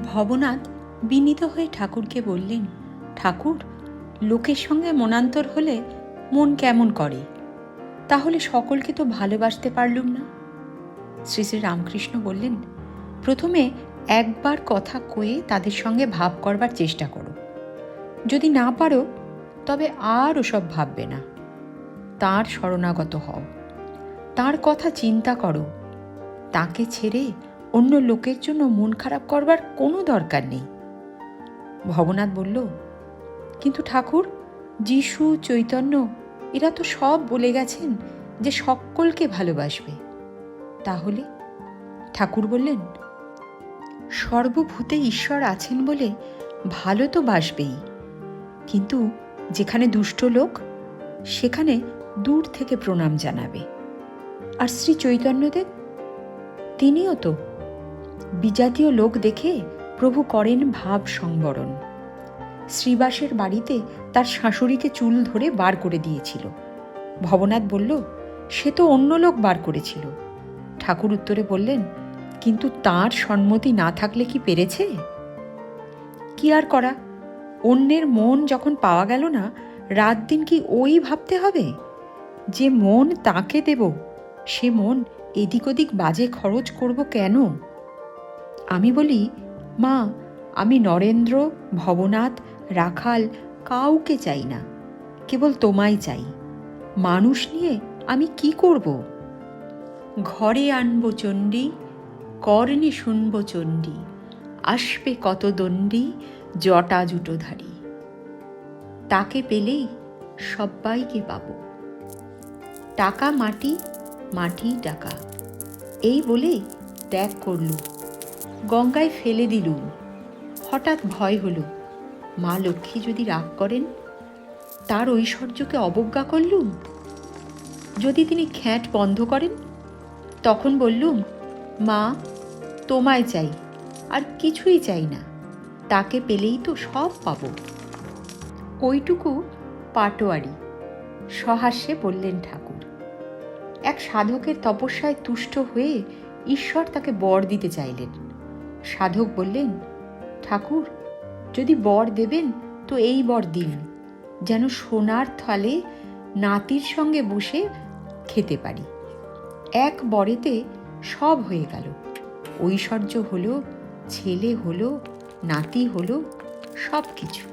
ভবনাথ বিনীত হয়ে ঠাকুরকে বললেন, ঠাকুর, লোকের সঙ্গে মনান্তর হলে মন কেমন করে? তাহলে সকলকে তো ভালোবাসতে পারলুম না? শ্রী শ্রী রামকৃষ্ণ বললেন, প্রথমে একবার কথা কয়ে তাদের সঙ্গে ভাব করবার চেষ্টা করো। যদি না পারো, তবে আর ওসব ভাববে না। তার শরণাগত হও। তার কথা চিন্তা করো। তাকে ছেড়ে অন্য লোকের জন্য মন খারাপ করবার কোনো দরকার নেই। ভবনাথ বলল, কিন্তু ঠাকুর, যিশু, চৈতন্য, এরা তো সব বলে গেছেন যে সকলকে ভালোবাসবে। তাহলে? ঠাকুর বললেন, সর্বভূতে ঈশ্বর আছেন বলে ভালো তো বাসবেই। কিন্তু যেখানে দুষ্ট লোক, সেখানে দূর থেকে প্রণাম জানাবে। আর শ্রী চৈতন্যদেব, তিনিও তো বিজাতীয় লোক দেখে প্রভু করেন ভাব সংবরণ। শ্রীবাসের বাড়িতে তার শাশুড়িকে চুল ধরে বার করে দিয়েছিল। ভবনাথ বলল, সে তো অন্য লোক বার করেছিল। ঠাকুর উত্তরে বললেন, কিন্তু তার সম্মতি না থাকলে কি পেরেছে? কি আর করা? অন্যের মন যখন পাওয়া গেল না, রাত দিন কি ওই ভাবতে হবে? যে মন তাকে দেব, সে মন এদিক ওদিক বাজে খরচ করব কেন? আমি বলি, মা, আমি নরেন্দ্র, ভবনাথ, রাখাল কাউকে চাই না, কেবল তোমায় চাই। মানুষ নিয়ে আমি কি করব? ঘরে আনব চণ্ডী, কর্ণে শুনব চণ্ডী, আসবে কত দণ্ডী, জটা জুটোধারী তাকে পেলেই সব্বাইকে পাব। টাকা মাটি মাটি টাকা। এই বলে ত্যাগ করলুম গঙ্গায় ফেলে দিলুম। হঠাৎ ভয় হলো। মা লক্ষ্মী যদি রাগ করেন, তার ঐশ্বর্যকে অবজ্ঞা করলুম? যদি তিনি খ্যাঁট বন্ধ করেন, তখন বললুম, মা, তোমায় চাই, আর কিছুই চাই না। তাকে পেলেই তো সব পাব। ওইটুকু পাটোয়ারি সহাস্যে বললেন ঠাকুর। এক সাধকের তপস্যায় তুষ্ট হয়ে ঈশ্বর তাকে বর দিতে চাইলেন। সাধক বললেন, ঠাকুর, যদি বর দেবেন তো এই বর দিন, যেন সোনার থলে নাতির সঙ্গে বসে খেতে পারি। এক বরেতে সব হয়ে গেল। ঐশ্বর্য হলো, ছেলে হলো, নাতি হলো সব কিছু